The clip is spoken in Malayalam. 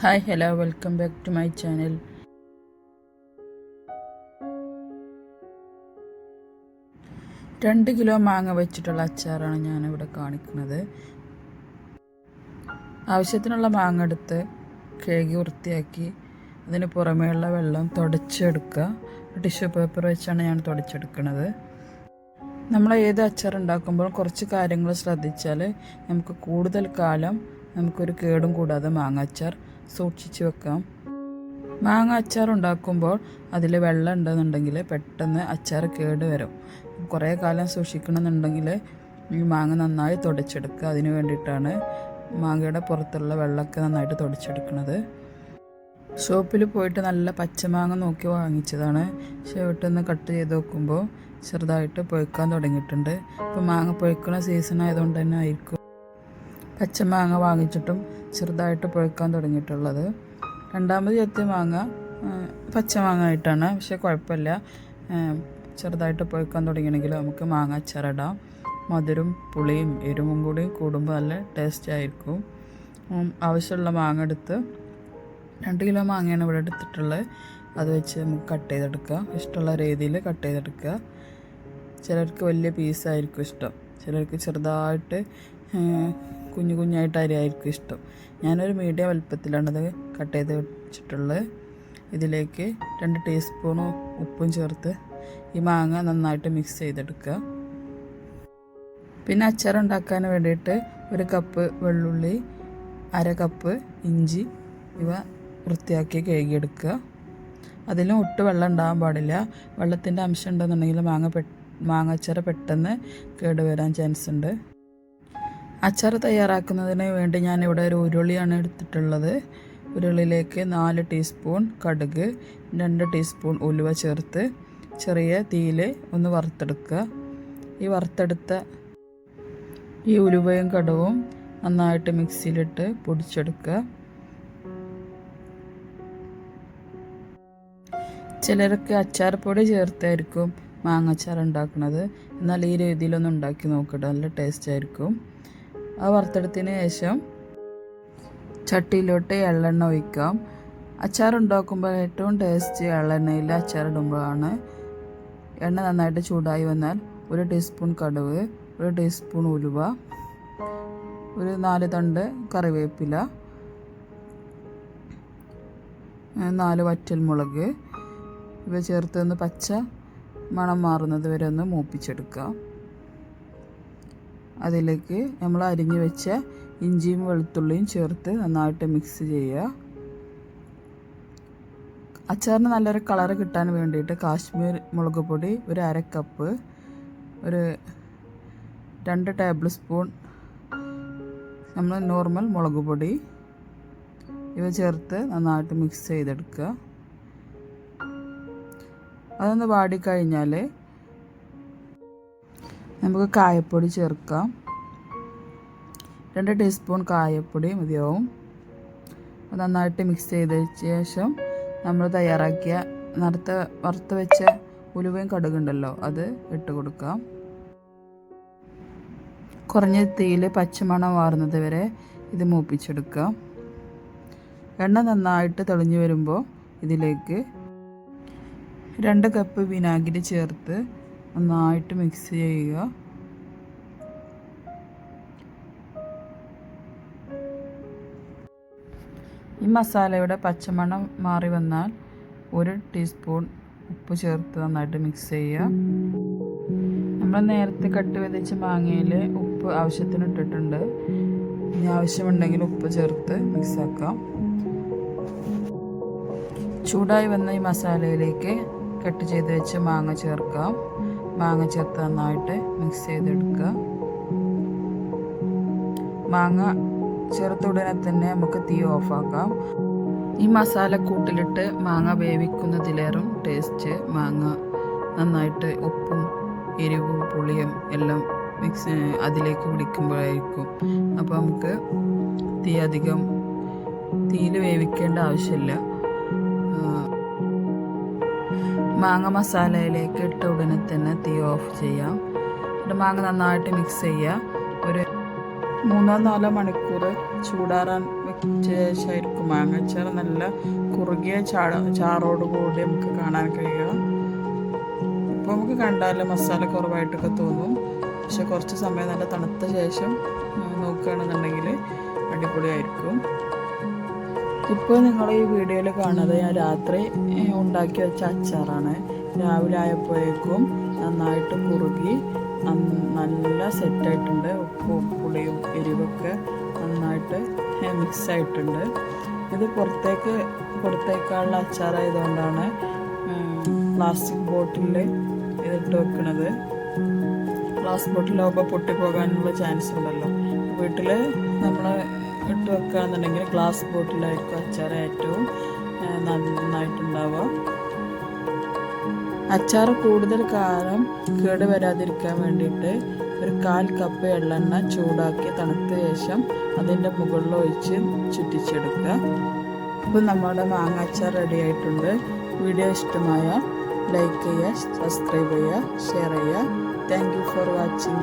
Hi hello welcome back to my channel. രണ്ട് കിലോ മാങ്ങ വെച്ചിട്ടുള്ള അച്ചാറാണ് ഞാനിവിടെ കാണിക്കുന്നത്. ആവശ്യത്തിനുള്ള മാങ്ങ എടുത്ത് കഴുകി വൃത്തിയാക്കി അതിന് പുറമേയുള്ള വെള്ളം തുടച്ചെടുക്കുക. ടിഷ്യൂ പേപ്പർ വെച്ചാണ് ഞാൻ തുടച്ചെടുക്കുന്നത്. നമ്മൾ ഏത് അച്ചാർ ഉണ്ടാക്കുമ്പോൾ കുറച്ച് കാര്യങ്ങൾ ശ്രദ്ധിച്ചാൽ നമുക്ക് കൂടുതൽ കാലം നമുക്കൊരു കേടും കൂടാതെ മാങ്ങ അച്ചാർ സൂക്ഷിച്ച് വെക്കാം മാങ്ങ അച്ചാർ ഉണ്ടാക്കുമ്പോൾ അതിൽ വെള്ളം ഉണ്ടെന്നുണ്ടെങ്കിൽ പെട്ടെന്ന് അച്ചാർ കേട് വരും. കുറേ കാലം സൂക്ഷിക്കണമെന്നുണ്ടെങ്കിൽ ഈ മാങ്ങ നന്നായി തുടച്ചെടുക്കുക. അതിന് വേണ്ടിയിട്ടാണ് മാങ്ങയുടെ പുറത്തുള്ള വെള്ളമൊക്കെ നന്നായിട്ട് തുടച്ചെടുക്കുന്നത്. ഷോപ്പിൽ പോയിട്ട് നല്ല പച്ചമാങ്ങ നോക്കി വാങ്ങിച്ചതാണ്. പക്ഷേ വീട്ടിൽ കട്ട് ചെയ്ത് നോക്കുമ്പോൾ ചെറുതായിട്ട് പൊഴിക്കാൻ തുടങ്ങിയിട്ടുണ്ട്. ഇപ്പോൾ മാങ്ങ പൊഴിക്കുന്ന സീസൺ ആയതുകൊണ്ട് തന്നെ ആയിരിക്കും. പച്ചമാങ്ങ വാങ്ങിച്ചിട്ടും ചെറുതായിട്ട് പുഴക്കാൻ തുടങ്ങിയിട്ടുള്ളത്. രണ്ടാമത് ചെത്തിയ മാങ്ങ പച്ച പച്ചമാങ്ങ ആയിട്ടാണ് പക്ഷെ കുഴപ്പമില്ല. ചെറുതായിട്ട് പുഴക്കാൻ തുടങ്ങിയെങ്കിൽ നമുക്ക് മാങ്ങ അച്ചാറിടാം. മധുരം പുളിയും എരിവും കൂടി കൂടുമ്പോൾ നല്ല ടേസ്റ്റ് ആയിരിക്കും. ആവശ്യമുള്ള മാങ്ങ എടുത്ത് രണ്ട് കിലോ മാങ്ങയാണ് ഇവിടെ എടുത്തിട്ടുള്ളത്. അത് വെച്ച് നമുക്ക് കട്ട് ചെയ്തെടുക്കുക. ഇഷ്ടമുള്ള രീതിയിൽ കട്ട് ചെയ്തെടുക്കുക. ചിലർക്ക് വലിയ പീസായിരിക്കും ഇഷ്ടം. ചിലർക്ക് ചെറുതായിട്ട് കുഞ്ഞു കുഞ്ഞായിട്ട് അരിയായിരിക്കും ഇഷ്ടം. ഞാനൊരു മീഡിയം വലുപ്പത്തിലാണത് കട്ട് ചെയ്ത് വെച്ചിട്ടുള്ളത്. ഇതിലേക്ക് രണ്ട് ടീസ്പൂൺ ഉപ്പും ചേർത്ത് ഈ മാങ്ങ നന്നായിട്ട് മിക്സ് ചെയ്തെടുക്കുക. പിന്നെ അച്ചാർ ഉണ്ടാക്കാൻ വേണ്ടിയിട്ട് ഒരു കപ്പ് വെള്ളുള്ളി അര കപ്പ് ഇഞ്ചി ഇവ വൃത്തിയാക്കി കഴുകിയെടുക്കുക. അതിലും ഒട്ട് വെള്ളം ഉണ്ടാകാൻ പാടില്ല. വെള്ളത്തിന്റെ അംശം ഉണ്ടെന്നുണ്ടെങ്കിൽ മാങ്ങ പെ മാങ്ങ അച്ചാർ പെട്ടെന്ന് കേടുവരാൻ ചാൻസ് ഉണ്ട്. അച്ചാർ തയ്യാറാക്കുന്നതിന് വേണ്ടി ഞാനിവിടെ ഒരു ഉരുളിയാണ് എടുത്തിട്ടുള്ളത്. ഉരുളിയിലേക്ക് നാല് ടീസ്പൂൺ കടുക് രണ്ട് ടീസ്പൂൺ ഉലുവ ചേർത്ത് ചെറിയ തീയിൽ ഒന്ന് വറുത്തെടുക്കുക. ഈ വറുത്തെടുത്ത ഈ ഉലുവയും കടുവും നന്നായിട്ട് മിക്സിയിലിട്ട് പൊടിച്ചെടുക്കുക. ചിലർക്ക് അച്ചാർപ്പൊടി ചേർത്തായിരിക്കും മാങ്ങച്ചാർ ഉണ്ടാക്കുന്നത് എന്നാൽ ഈ രീതിയിലൊന്നും ഉണ്ടാക്കി നോക്കട്ടെ നല്ല ടേസ്റ്റ് ആയിരിക്കും. ആ വറുത്തെടുത്തതിന് ശേഷം ചട്ടിയിലോട്ട് എള്ളെണ്ണ ഒഴിക്കാം. അച്ചാർ ഉണ്ടാക്കുമ്പോൾ ഏറ്റവും ടേസ്റ്റ് എള്ളെണ്ണയിൽ അച്ചാർ ഇടുമ്പോഴാണ് എണ്ണ നന്നായിട്ട് ചൂടായി വന്നാൽ ഒരു ടീസ്പൂൺ കടുവ് ഒരു ടീസ്പൂൺ ഉലുവ ഒരു നാല് തണ്ട് കറിവേപ്പില നാല് വറ്റൽമുളക് ഇവ ചേർത്ത് ഒന്ന് പച്ച മണം മാറുന്നത് വരെ ഒന്ന് മൂപ്പിച്ചെടുക്കുക അതിലേക്ക് നമ്മൾ അരിഞ്ഞു വെച്ച ഇഞ്ചിയും വെളുത്തുള്ളിയും ചേർത്ത് നന്നായിട്ട് മിക്സ് ചെയ്യുക. അച്ചാറിന് നല്ലൊരു കളറ് കിട്ടാൻ വേണ്ടിയിട്ട് കാശ്മീർ മുളക് പൊടി ഒരു അര കപ്പ് ഒരു രണ്ട് ടേബിൾ സ്പൂൺ നമ്മൾ നോർമൽ മുളക് പൊടി ഇവ ചേർത്ത് നന്നായിട്ട് മിക്സ് ചെയ്തെടുക്കുക. അതൊന്ന് വാടിക്കഴിഞ്ഞാൽ നമുക്ക് കായപ്പൊടി ചേർക്കാം. രണ്ട് ടീസ്പൂൺ കായപ്പൊടി മതിയാവും. നന്നായിട്ട് മിക്സ് ചെയ്ത ശേഷം നമ്മൾ തയ്യാറാക്കിയ നേരത്തെ വറുത്ത് വെച്ച ഉലുവയും കടുകുണ്ടല്ലോ അത് ഇട്ട് കൊടുക്കാം. കുറഞ്ഞ തീയിൽ പച്ചമണം മാറുന്നത് വരെ ഇത് മൂപ്പിച്ചെടുക്കാം. എണ്ണ നന്നായിട്ട് തെളിഞ്ഞു വരുമ്പോൾ ഇതിലേക്ക് രണ്ട് കപ്പ് വിനാഗിരി ചേർത്ത് നന്നായിട്ട് മിക്സ് ചെയ്യുക. ഈ മസാലയുടെ പച്ചമണം മാറി വന്നാൽ ഒരു ടീസ്പൂൺ ഉപ്പ് ചേർത്ത് നന്നായിട്ട് മിക്സ് ചെയ്യുക. നമ്മൾ നേരത്തെ കട്ട് വിതച്ച മാങ്ങയിൽ ഉപ്പ് ആവശ്യത്തിന് ഇട്ടിട്ടുണ്ട്. ഇനി ആവശ്യമുണ്ടെങ്കിൽ ഉപ്പ് ചേർത്ത് മിക്സ് ആക്കാം. ചൂടായി വന്ന ഈ മസാലയിലേക്ക് കട്ട് ചെയ്ത് വെച്ച് മാങ്ങ ചേർക്കാം. മാങ്ങ ചേർത്ത് നന്നായിട്ട് മിക്സ് ചെയ്തെടുക്കുക. മാങ്ങ ചേർത്ത ഉടനെ തന്നെ നമുക്ക് തീ ഓഫാക്കാം ഈ മസാല കൂട്ടിലിട്ട് മാങ്ങ വേവിക്കുന്നതിലേറും ടേസ്റ്റ് മാങ്ങ നന്നായിട്ട് ഉപ്പും എരിവും പുളിയും എല്ലാം മിക്സ് അതിലേക്ക് പിടിക്കുമ്പോഴായിരിക്കും. അപ്പോൾ നമുക്ക് തീ അധികം തീയിൽ വേവിക്കേണ്ട ആവശ്യമില്ല. മാങ്ങ മസാലയിലേക്ക് ഇട്ട ഉടനെ തന്നെ തീ ഓഫ് ചെയ്യാം. എന്നിട്ട് മാങ്ങ നന്നായിട്ട് മിക്സ് ചെയ്യുക ഒരു മൂന്നോ നാലോ മണിക്കൂർ ചൂടാറാൻ വെക്കുക ശേഷമായിരിക്കും മാങ്ങാച്ചാർ നല്ല കുറുകിയ ചാട ചാറോട് കൂടി നമുക്ക് കാണാൻ കഴിയുക ഇപ്പോൾ നമുക്ക് കണ്ടാൽ മസാല കുറവായിട്ടൊക്കെ തോന്നും. പക്ഷെ കുറച്ച് സമയം നല്ല തണുത്ത ശേഷം നോക്കുകയാണെന്നുണ്ടെങ്കിൽ അടിപൊളിയായിരിക്കും. ഇപ്പോൾ നിങ്ങൾ ഈ വീഡിയോയിൽ കാണുന്നത് ഞാൻ രാത്രി ഉണ്ടാക്കി വെച്ച അച്ചാറാണ്. രാവിലെ ആയപ്പോഴേക്കും നന്നായിട്ട് മുറുകി നല്ല സെറ്റായിട്ടുണ്ട് ഉപ്പും പുളിയും എരിവൊക്കെ നന്നായിട്ട് മിക്സ് ആയിട്ടുണ്ട്. ഇത് പുറത്തേക്ക് കൊടുത്തേക്കാനുള്ള അച്ചാറായതുകൊണ്ടാണ് പ്ലാസ്റ്റിക് ബോട്ടിലിൽ ഇതിട്ട് വെക്കുന്നത് പ്ലാസ്റ്റിക് ബോട്ടിലാകുമ്പോൾ പൊട്ടിപ്പോകാനുള്ള ചാൻസ് ഉണ്ടല്ലോ. വീട്ടിൽ നമ്മൾ ഇട്ട് വെക്കുകയാണെന്നുണ്ടെങ്കിൽ ഗ്ലാസ് ബോട്ടിലായിരിക്കും അച്ചാർ ഏറ്റവും നന്നായിട്ടുണ്ടാവുക. അച്ചാർ കൂടുതൽ കാലം കേട് വരാതിരിക്കാൻ വേണ്ടിയിട്ട് ഒരു കാൽ കപ്പ് എള്ളെണ്ണ ചൂടാക്കി തണുത്ത ശേഷം അതിന്റെ മുകളിൽ ഒഴിച്ച് ചുറ്റിച്ചെടുക്കുക. അപ്പോൾ നമ്മുടെ മാങ്ങ അച്ചാർ റെഡി ആയിട്ടുണ്ട്. വീഡിയോ ഇഷ്ടമായ ലൈക്ക് ചെയ്യുക സബ്സ്ക്രൈബ് ചെയ്യുക ഷെയർ ചെയ്യുക. Thank for watching